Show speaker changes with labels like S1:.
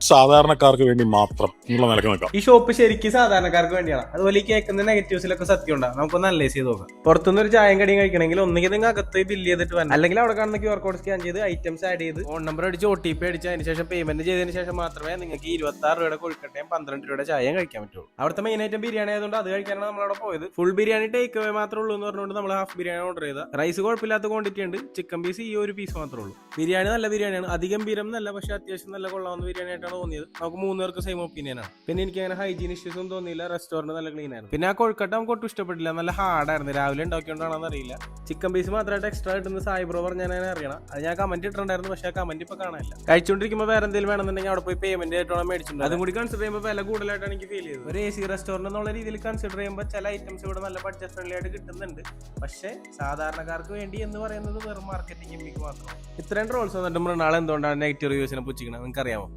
S1: സാധാരണക്കാർക്ക് വേണ്ടി മാത്രം എന്നുള്ള നിലയ്ക്ക് നിൽക്കാം.
S2: ഈ ഷോപ്പ് ശരിക്കും സാധാരണക്കാർക്ക് വേണ്ടിയാണ്. അതുപോലെ ഈ കേൾക്കുന്ന നെഗറ്റീവ്സിലൊക്കെ സത്യം ഉണ്ടാകും നമുക്കൊന്ന് അനലൈസ് ചെയ്ത് നോക്കാം. പുറത്തുനിന്ന് ഒരു ചായം കടിയും കഴിക്കണമെങ്കിൽ ഒന്നുകിൽ നിങ്ങൾ അകത്ത് ബില്ല് ചെയ്തിട്ട് വരണം അല്ലെങ്കിൽ അവിടെ കാണുന്ന ക്യൂ ആർ കോഡ് സ്കാൻ ചെയ്ത് ഐറ്റംസ് ആഡ് ചെയ്ത് ഫോൺ നമ്പർ അടിച്ച് ഒ ടി പി അടിച്ച് അതിന് ശേഷം പേയ്മെന്റ് ചെയ്തതിന് ശേഷം മാത്രമേ നിങ്ങൾക്ക് ഇരുപത്തി ആറ് രൂപയുടെ കൊഴുക്കട്ടയും പന്ത്രണ്ട് രൂപയുടെ ചായയും കഴിക്കാൻ പറ്റുള്ളൂ. അവിടുത്തെ മെയിൻ ഐറ്റം ബിരിയാണി ആയതുകൊണ്ട് അത് കഴിക്കാനാണ് നമ്മളവിടെ പോയത്. ഫുൾ ബിരിയാണി ടേക്ക് അവേ മാത്രമേ ഉള്ളൂ എന്ന് പറഞ്ഞുകൊണ്ട് നമ്മൾ ഹാഫ് ബിരിയാണി ഓർഡർ ചെയ്ത. റൈസ് കുഴപ്പമില്ലാത്ത ക്വാണ്ടിറ്റി ഉണ്ട്. ചിക്കൻ പീസ് ഈ ഒരു പീസ് മാത്രമേ ഉള്ളൂ. ബിരിയാണി നല്ല ബിരിയാണിയാണ്. അധികം ബിരം നല്ല പക്ഷേ അത്യാവശ്യം നല്ല കൊള്ളാവുന്ന ബിരിയാണി ആയിട്ടാണ് തോന്നിയത്. നമുക്ക് മൂന്ന് പേർക്ക് സെയിം ഒപ്പീനിയൻ ആണ്. പിന്നെ എനിക്ക് അങ്ങനെ ഹൈജീൻ ഇഷ്യൂസ് ഒന്നും തോന്നിയില്ല. റെസ്റ്റോറന്റ് നല്ല ക്ലീൻ ആയിരുന്നു. പിന്നെ ആ കൊഴുക്കട്ട നമുക്ക് ഒട്ടും ഇഷ്ടപ്പെട്ടില്ല. നല്ല ഹാർഡായിരുന്നു രാവിലെ ഉണ്ടാക്കിയോണ്ടാണെന്ന് അറിയില്ല. ചിക്കൻ പീസ് മാത്രമായിട്ട് എക്സ്ട്രാ കിട്ടുന്ന സായി ബ്രോ ഞാൻ അറിയണം. അത് ഞാൻ കമന്റ് ഇട്ടിട്ടുണ്ടായിരുന്നു. പക്ഷെ ആ കമന്റ് ഇപ്പൊ കാണാനില്ല. കഴിച്ചുകൊണ്ടിരിക്കുമ്പോൾ വേറെ എന്തെങ്കിലും വേണമെന്നുണ്ടെങ്കിൽ അവിടെ പോയി പേയ്മെന്റ് ആയിട്ടാണ് മേടിച്ചിട്ടുണ്ട്. അതും കൂടി കൺസിഡർ ചെയ്യുമ്പോൾ വില കൂടുതലായിട്ടാണ് എനിക്ക് ഫീൽ ചെയ്തത്. ഒരു എ സി റെസ്റ്റോറന്റ് എന്നുള്ള രീതിയിൽ കൺസിഡർ ചെയ്യുമ്പോൾ ചില ഐറ്റംസ് ഇവിടെ നല്ല ബഡ്ജറ്റ് ഫ്രണ്ട്ലി ആയിട്ട് കിട്ടുന്നുണ്ട്. പക്ഷേ സാധാരണക്കാർക്ക് വേണ്ടി എന്ന് പറയുന്നത് വെറും മാർക്കറ്റിംഗ് മാത്രം ഇത്രയും ട്രോൾസ് വന്നിട്ട് മൃണാൾ എന്തുകൊണ്ടാണ് നെഗറ്റീവ് റിവ്യൂസിനെ പുച്ഛിക്കുന്നത് നിങ്ങൾക്ക് അറിയാമോ